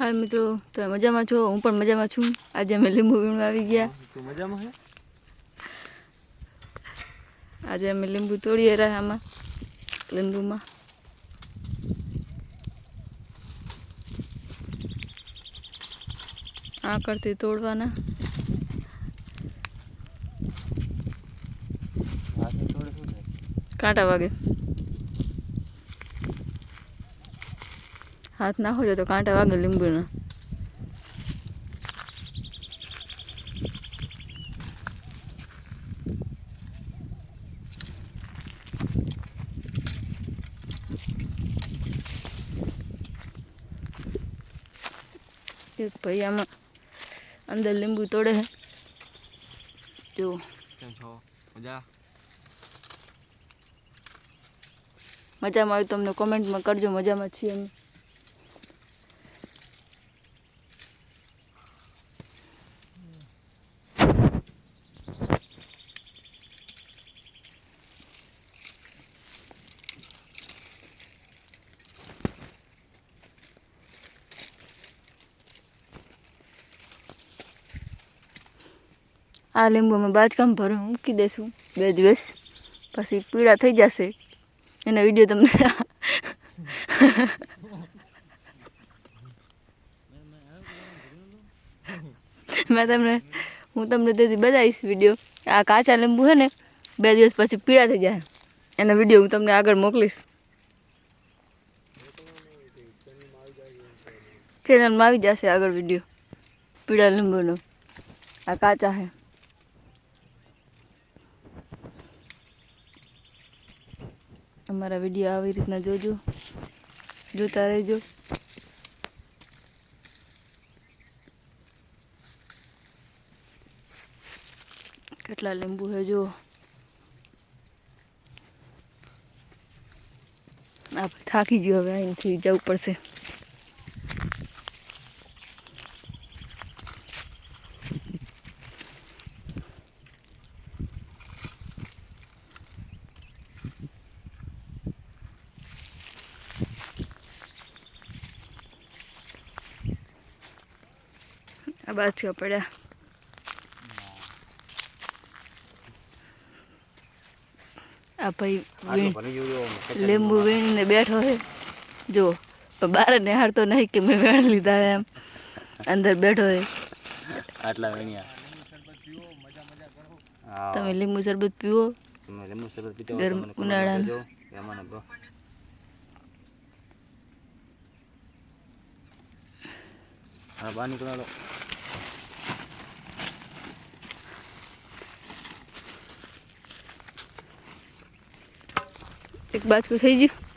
હાય મિત્રો તમે મજામાં છો? હું પણ મજામાં છું. આજે અમે લીંબુ વીણવા આવી ગયા. મજામાં હે? આજે અમે લીંબુ તોડીએ રહ્યા આમાં લીંબુમાં. આ કરતી તોડવાના. કાંટા વાગે. હાથ નાખો છો તો કાંટા વાગે લીંબુના એક ભાઈ આમાં અંદર લીંબુ તોડે છે જો કેમ છો મજા મજામાં આવ્યું તમને કોમેન્ટમાં કરજો મજામાં છીએ અમે આ લીંબુમાં બાજકામ ભરે, મૂકી દઈશું બે દિવસ. પછી પીળા થઈ જશે. એના વીડિયો તમને મેં તમને, હું તમને તેથી બતાવીશ વીડિયો. આ કાચા લીંબુ છે ને, બે દિવસ પછી પીળા થઈ જાય. એનો વીડિયો હું તમને આગળ મોકલીશ. ચેનલમાં આવી જશે આગળ વીડિયો. પીળા લીંબુનો. આ કાચા છે. અમારા વીડિયો આવી રીતના જોજો. જોતા રહેજો. કેટલા લીંબુ છે જો આપણે થાકી ગયો હવે અહીંથી જવું પડશે. આ બાજકા પડ્યા. આ ભાઈ લીંબુ વીણીને બેઠો છે. જો પણ બાર નિહાળતો નહીં કે મેં વેણ લીધા એમ. અંદર બેઠો છે. આટલા વેણિયા. તમે લીંબુ શરબત પીવો. ઉનાળા લીંબુ શરબત પીતા ગરમ હોય તો મને ઉનાળાનું. comment કરજો. એમાંનો બ્રો હા બહાર નીકળો હાલો. એક બાજુ થઈ ગયું.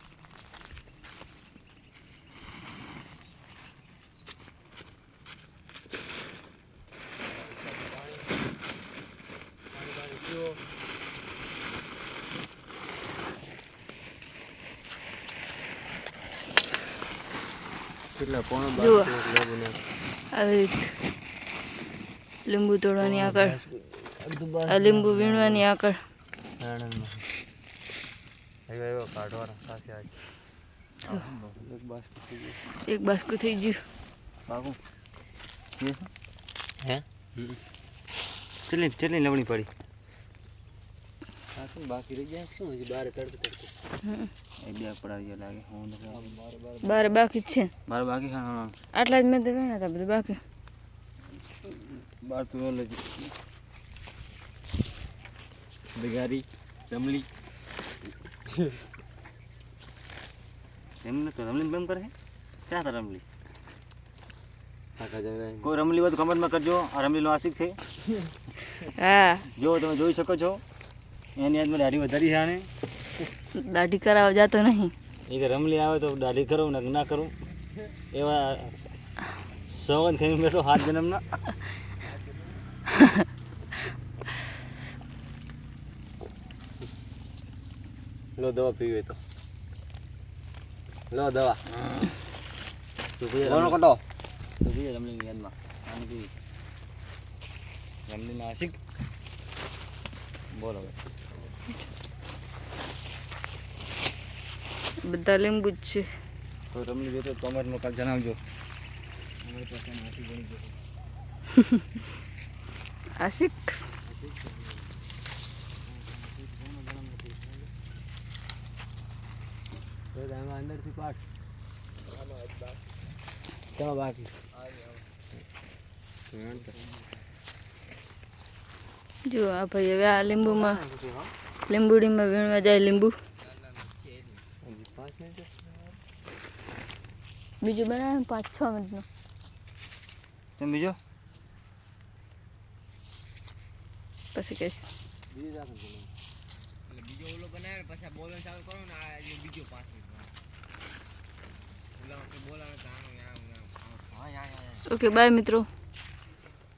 લીંબુ તોડવાની આગળ આ લીંબુ વીણવાની આગળ. આવ્યો આવ્યો કાઢવાનો સાથે આજ. એક બાસ્કેટ થઈ ગયું. એક બાજકું થઈ ગયું બાબુ હે ચલી ચલી લવણી પડી બાકી રહી ગયા? શું હજી બારે તડકે તડકે? હમ. એ બે પડાવી ગયા લાગે હું બાર બાકી છે. બાર બાકી? હા હા. આટલા જ મેં તો વેણા હતા બધું બાકી. બાર તો બગારી રમલી એમને તો રમલી બેમ કરે ક્યાં હતા રમલી? કોઈ રમલી હોય તો કમેન્ટમાં કરજો. આ રમલીનો આશિક છે. હા. જો તમે જોઈ શકો છો એની આજમાં દાઢી વધારી છે આને. દાઢી કરાવવા જતો નહીં. એ તો રમલી આવે તો દાઢી કરું ને ના કરું. એવા સોગંદ ખાઈને બેઠો હાથ જન્મના. લો દવા પીવી હોય તો. લો દવા. કોનો કટો તો પીએ તમને યાદમાં. આની પીવી. રમલીના આશિક. બોલો બધા લીંબુ જ છે. તો તમને જો તો તમારે કાલ જણાવજો. અમારી પાસે નાસિક બની ગયો આશિક? તો આમાં અંદરથી પાક. ચાલો બાકી. જો આ ભાઈ હવે આ લીંબુમાં લીંબુડીમાં વીણવા જાય લીંબુ. બીજું બનાવે પાંચ છ મિનિટનો. તમે બીજો? પછી કહીશ. બીજી બીજો ઓલો બનાવે પછી બોલવાનું ચાલુ કરો ને આ બીજો પાંચ મિનિટ ઓલા બોલાવે તો આમ આમ આમ હા હા હા ઓકે બાય મિત્રો.